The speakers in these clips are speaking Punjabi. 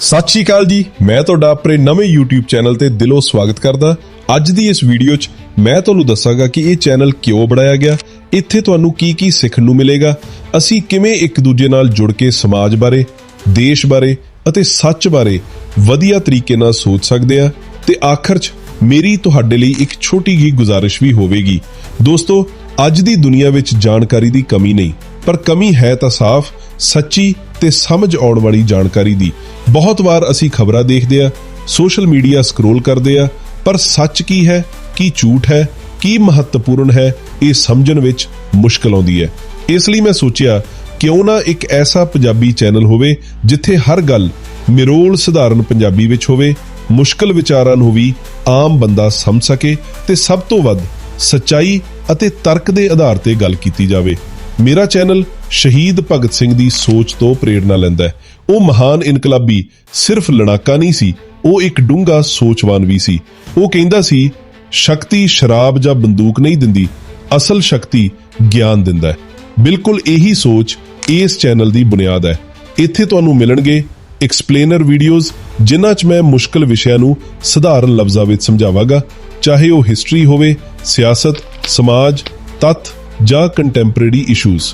ਸਤਿ ਸ਼੍ਰੀ ਅਕਾਲ ਜੀ। ਮੈਂ ਤੁਹਾਡਾ ਆਪਣੇ ਨਵੇਂ YouTube ਚੈਨਲ ਤੇ ਦਿਲੋਂ ਸਵਾਗਤ ਕਰਦਾ। ਅੱਜ ਦੀ ਇਸ ਵੀਡੀਓ 'ਚ ਮੈਂ ਤੁਹਾਨੂੰ ਦੱਸਾਂਗਾ ਕਿ ਇਹ ਚੈਨਲ ਕਿਉਂ ਬਣਾਇਆ ਗਿਆ, ਇੱਥੇ ਤੁਹਾਨੂੰ ਕੀ ਕੀ ਸਿੱਖਣ ਨੂੰ ਮਿਲੇਗਾ, ਅਸੀਂ ਕਿਵੇਂ ਇੱਕ ਦੂਜੇ ਨਾਲ ਜੁੜ ਕੇ ਸਮਾਜ ਬਾਰੇ, ਦੇਸ਼ ਬਾਰੇ ਅਤੇ ਸੱਚ ਬਾਰੇ ਵਧੀਆ ਤਰੀਕੇ ਨਾਲ ਸੋਚ ਸਕਦੇ ਆ ਤੇ ਆਖਰ 'ਚ ਮੇਰੀ ਤੁਹਾਡੇ ਲਈ ਇੱਕ ਛੋਟੀ ਜਿਹੀ ਗੁਜ਼ਾਰਿਸ਼ ਵੀ ਹੋਵੇਗੀ। ਦੋਸਤੋ, ਅੱਜ ਦੀ ਦੁਨੀਆ ਵਿੱਚ ਜਾਣਕਾਰੀ ਦੀ ਕਮੀ ਨਹੀਂ, ਪਰ ਕਮੀ ਹੈ ਤਾਂ ਸਾਫ਼, ਸੱਚੀ ਤੇ ਸਮਝ ਆਉਣ ਵਾਲੀ ਜਾਣਕਾਰੀ ਦੀ। ਬਹੁਤ ਵਾਰ ਅਸੀਂ ਖਬਰਾਂ ਦੇਖਦੇ ਆ, ਸੋਸ਼ਲ ਮੀਡੀਆ ਸਕਰੋਲ ਕਰਦੇ ਆ, ਪਰ ਸੱਚ ਕੀ ਹੈ, ਕੀ ਝੂਠ ਹੈ, ਕੀ ਮਹੱਤਵਪੂਰਨ ਹੈ, ਇਹ ਸਮਝਣ ਵਿੱਚ ਮੁਸ਼ਕਲ ਆਉਂਦੀ ਹੈ। ਇਸ ਲਈ ਮੈਂ ਸੋਚਿਆ, ਕਿਉਂ ਨਾ ਇੱਕ ਐਸਾ ਪੰਜਾਬੀ ਚੈਨਲ ਹੋਵੇ, ਜਿੱਥੇ ਹਰ ਗੱਲ ਨਿਰੋਲ ਸਧਾਰਨ ਪੰਜਾਬੀ ਵਿੱਚ ਹੋਵੇ, ਮੁਸ਼ਕਲ ਵਿਚਾਰਾਂ ਨੂੰ ਵੀ ਆਮ ਬੰਦਾ ਸਮਝ ਸਕੇ ਤੇ ਸਭ ਤੋਂ ਵੱਧ ਸੱਚਾਈ ਅਤੇ ਤਰਕ ਦੇ ਆਧਾਰ ਤੇ ਗੱਲ ਕੀਤੀ ਜਾਵੇ। ਮੇਰਾ ਚੈਨਲ ਸ਼ਹੀਦ ਭਗਤ ਸਿੰਘ ਦੀ ਸੋਚ ਤੋਂ ਪ੍ਰੇਰਣਾ ਲੈਂਦਾ ਹੈ। ਉਹ ਮਹਾਨ ਇਨਕਲਾਬੀ, ਸਿਰਫ ਲੜਾਕਾ ਨਹੀਂ ਸੀ, ਉਹ ਇੱਕ ਡੂੰਘਾ ਸੋਚਵਾਨ ਵੀ ਸੀ। ਉਹ ਕਹਿੰਦਾ ਸੀ, ਸ਼ਕਤੀ ਸ਼ਰਾਬ ਜਾਂ ਬੰਦੂਕ ਨਹੀਂ ਦਿੰਦੀ, ਅਸਲ ਸ਼ਕਤੀ ਗਿਆਨ ਦਿੰਦਾ ਹੈ। ਬਿਲਕੁਲ ਇਹੀ ਸੋਚ ਇਸ ਚੈਨਲ ਦੀ ਬੁਨਿਆਦ ਹੈ। ਇੱਥੇ ਤੁਹਾਨੂੰ ਮਿਲਣਗੇ ਐਕਸਪਲੇਨਰ ਵੀਡੀਓਜ਼ ਜਿਨ੍ਹਾਂ 'ਚ ਮੈਂ ਮੁਸ਼ਕਲ ਵਿਸ਼ਿਆਂ ਨੂੰ ਸਧਾਰਨ ਲਫ਼ਜ਼ਾਂ ਵਿੱਚ ਸਮਝਾਵਾਂਗਾ। ਚਾਹੇ ਉਹ ਹਿਸਟਰੀ ਹੋਵੇ, ਸਿਆਸਤ, ਸਮਾਜ, ਤੱਥ ਜਾਂ contemporary issues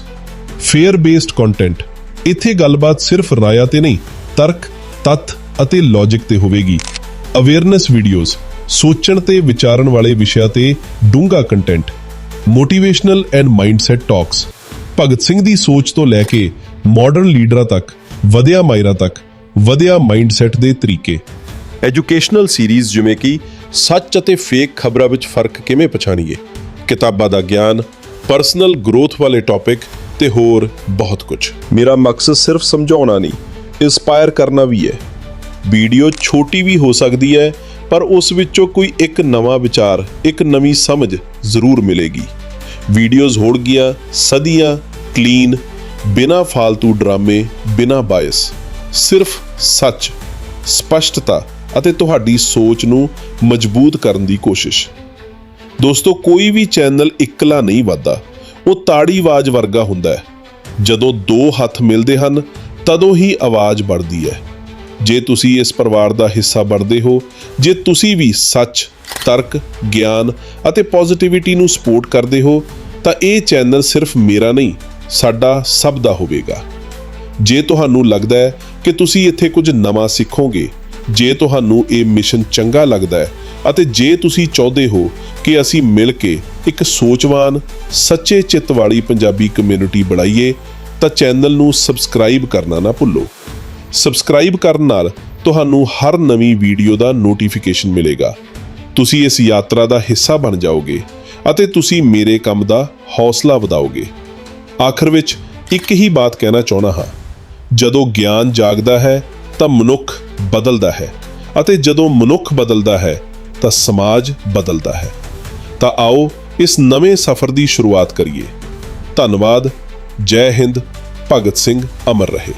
fair based content ਇੱਥੇ ਗੱਲਬਾਤ ਸਿਰਫ ਰਾਇਆ ਤੇ ਨਹੀਂ, ਤਰਕ, ਤੱਥ ਅਤੇ ਲੌਜੀਕ ਤੇ ਹੋਵੇਗੀ। ਅਵੇਅਰਨੈਸ ਵੀਡੀਓਜ਼ ਸੋਚਣ ਤੇ ਵਿਚਾਰਨ ਵਾਲੇ ਵਿਸ਼ਿਆਂ ਤੇ ਡੂੰਘਾ content motivational and mindset talks Bhagat Singh ਦੀ ਸੋਚ ਤੋਂ ਲੈ ਕੇ ਮਾਡਰਨ ਲੀਡਰਾਂ ਤੱਕ, ਵਧਿਆ ਮਾਇਰਾਂ ਤੱਕ, ਵਧਿਆ ਮਾਈਂਡਸੈਟ ਦੇ ਤਰੀਕੇ। ਐਜੂਕੇਸ਼ਨਲ ਸੀਰੀਜ਼ ਜਿਵੇਂ ਕਿ ਸੱਚ ਅਤੇ ਫੇਕ ਖਬਰਾਂ ਵਿੱਚ ਫ਼ਰਕ ਕਿਵੇਂ ਪਛਾਣੀਏ? ਕਿਤਾਬਾਂ ਦਾ ਗਿਆਨ ਪਰਸਨਲ ਗਰੋਥ ਵਾਲੇ ਟੌਪਿਕ ਤੇ ਹੋਰ ਬਹੁਤ ਕੁਝ। ਮੇਰਾ ਮਕਸਦ ਸਿਰਫ ਸਮਝਾਉਣਾ ਨਹੀਂ ਇਨਸਪਾਇਰ ਕਰਨਾ ਵੀ ਹੈ। ਵੀਡੀਓ ਛੋਟੀ ਵੀ ਹੋ ਸਕਦੀ ਹੈ, ਪਰ ਉਸ ਵਿੱਚੋਂ ਕੋਈ ਇੱਕ ਨਵਾਂ ਵਿਚਾਰ, ਇੱਕ ਨਵੀਂ ਸਮਝ ਜ਼ਰੂਰ ਮਿਲੇਗੀ। ਵੀਡੀਓਜ਼ ਹੋਣਗੀਆਂ ਸਦੀਆਂ ਕਲੀਨ ਬਿਨਾ ਫालतू ਡਰਾਮੇ, ਬਿਨਾ ਬਾਇਸ ਸਿਰਫ ਸੱਚ, ਸਪਸ਼ਟਤਾ ਅਤੇ ਤੁਹਾਡੀ ਸੋਚ ਨੂੰ ਮਜ਼ਬੂਤ ਕਰਨ ਦੀ ਕੋਸ਼ਿਸ਼। ਦੋਸਤੋ, ਕੋਈ ਵੀ ਚੈਨਲ ਇਕੱਲਾ ਨਹੀਂ ਵੱਧਦਾ। ਉਹ ਤਾੜੀ ਆਵਾਜ਼ ਵਰਗਾ ਹੁੰਦਾ ਹੈ। ਜਦੋਂ ਦੋ ਹੱਥ ਮਿਲਦੇ ਹਨ, ਤਦੋਂ ਹੀ ਆਵਾਜ਼ ਵੱਧਦੀ ਹੈ। ਜੇ ਤੁਸੀਂ ਇਸ ਪਰਿਵਾਰ ਦਾ ਹਿੱਸਾ ਬਣਦੇ ਹੋ, ਜੇ ਤੁਸੀਂ ਵੀ ਸੱਚ, ਤਰਕ, ਗਿਆਨ ਅਤੇ ਪੋਜ਼ਿਟਿਵਿਟੀ ਨੂੰ ਸਪੋਰਟ ਕਰਦੇ ਹੋ, ਤਾਂ ਇਹ ਚੈਨਲ ਸਿਰਫ ਮੇਰਾ ਨਹੀਂ, ਸਾਡਾ ਸਭ ਦਾ ਹੋਵੇਗਾ। ਜੇ ਤੁਹਾਨੂੰ ਲੱਗਦਾ ਹੈ ਕਿ ਤੁਸੀਂ ਇੱਥੇ ਕੁਝ ਨਵਾਂ ਸਿੱਖੋਗੇ, ਜੇ ਤੁਹਾਨੂੰ ਇਹ ਮਿਸ਼ਨ ਚੰਗਾ ਲੱਗਦਾ ਹੈ ਅਤੇ ਜੇ ਤੁਸੀਂ ਚਾਹੁੰਦੇ ਹੋ ਕਿ ਅਸੀਂ ਮਿਲ ਕੇ ਇੱਕ ਸੋਚਵਾਨ, ਸੱਚੇ ਚਿੱਤ ਵਾਲੀ ਪੰਜਾਬੀ ਕਮਿਊਨਿਟੀ ਬਣਾਈਏ, ਤਾਂ ਚੈਨਲ ਨੂੰ ਸਬਸਕ੍ਰਾਈਬ ਕਰਨਾ ਨਾ ਭੁੱਲੋ। ਸਬਸਕ੍ਰਾਈਬ ਕਰਨ ਨਾਲ ਤੁਹਾਨੂੰ ਹਰ ਨਵੀਂ ਵੀਡੀਓ ਦਾ ਨੋਟੀਫਿਕੇਸ਼ਨ ਮਿਲੇਗਾ। ਤੁਸੀਂ ਇਸ ਯਾਤਰਾ ਦਾ ਹਿੱਸਾ ਬਣ ਜਾਓਗੇ ਅਤੇ ਤੁਸੀਂ ਮੇਰੇ ਕੰਮ ਦਾ ਹੌਸਲਾ ਵਧਾਓਗੇ। ਆਖਰ ਵਿੱਚ ਇੱਕ ਹੀ ਬਾਤ ਕਹਿਣਾ ਚਾਹਣਾ ਹਾਂ। ਜਦੋਂ ਗਿਆਨ ਜਾਗਦਾ ਹੈ, ਤਾਂ ਮਨੁੱਖ ਬਦਲਦਾ ਹੈ ਅਤੇ ਜਦੋਂ ਮਨੁੱਖ ਬਦਲਦਾ ਹੈ, ਤਾਂ ਸਮਾਜ ਬਦਲਦਾ ਹੈ। ਤਾਂ ਆਓ ਇਸ ਨਵੇਂ ਸਫ਼ਰ ਦੀ ਸ਼ੁਰੂਆਤ ਕਰੀਏ। ਧੰਨਵਾਦ। ਜੈ ਹਿੰਦ। ਭਗਤ ਸਿੰਘ ਅਮਰ ਰਹੇ।